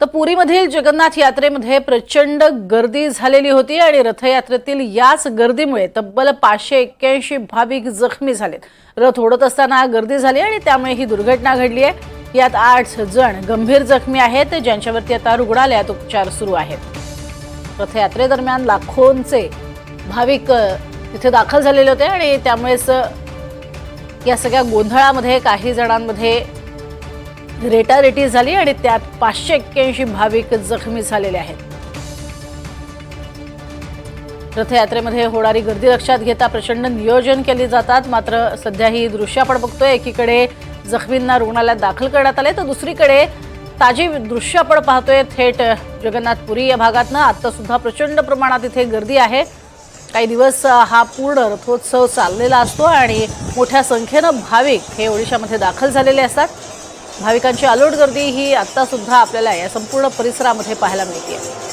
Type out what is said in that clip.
तर पुरीमधील जगन्नाथ यात्रेमध्ये प्रचंड गर्दी झालेली होती आणि रथयात्रेतील याच गर्दीमुळे तब्बल पाचशे एक्क्याऐंशी भाविक जखमी झालेत. रथ ओढत असताना गर्दी झाली आणि त्यामुळे ही दुर्घटना घडली आहे. यात आठ जण गंभीर जखमी आहेत ज्यांच्यावरती आता रुग्णालयात उपचार सुरू आहेत. रथयात्रेदरम्यान लाखोंचे भाविक तिथे दाखल झालेले होते आणि त्यामुळेच या सगळ्या गोंधळामध्ये काही जणांमध्ये रेटारेटी झाली आणि त्यात पाचशे एक्क्याऐंशी भाविक जखमी झालेले आहेत. रथयात्रेमध्ये होणारी गर्दी लक्षात घेता प्रचंड नियोजन केली जातात. मात्र सध्या ही दृश्य आपण बघतोय एकीकडे जखमींना रुग्णालयात दाखल करण्यात आले तर दुसरीकडे ताजी दृश्य आपण पाहतोय थेट जगन्नाथपुरी या भागातनं. आता सुद्धा प्रचंड प्रमाणात इथे गर्दी आहे. काही दिवस हा पूर्ण रथोत्सव चाललेला असतो आणि मोठ्या संख्येनं भाविक हे ओडिशामध्ये दाखल झालेले असतात. भाविकांची अलोट गर्दी ही आत्तासुद्धा आपल्याला या संपूर्ण परिसरामध्ये पाहायला मिळते आहे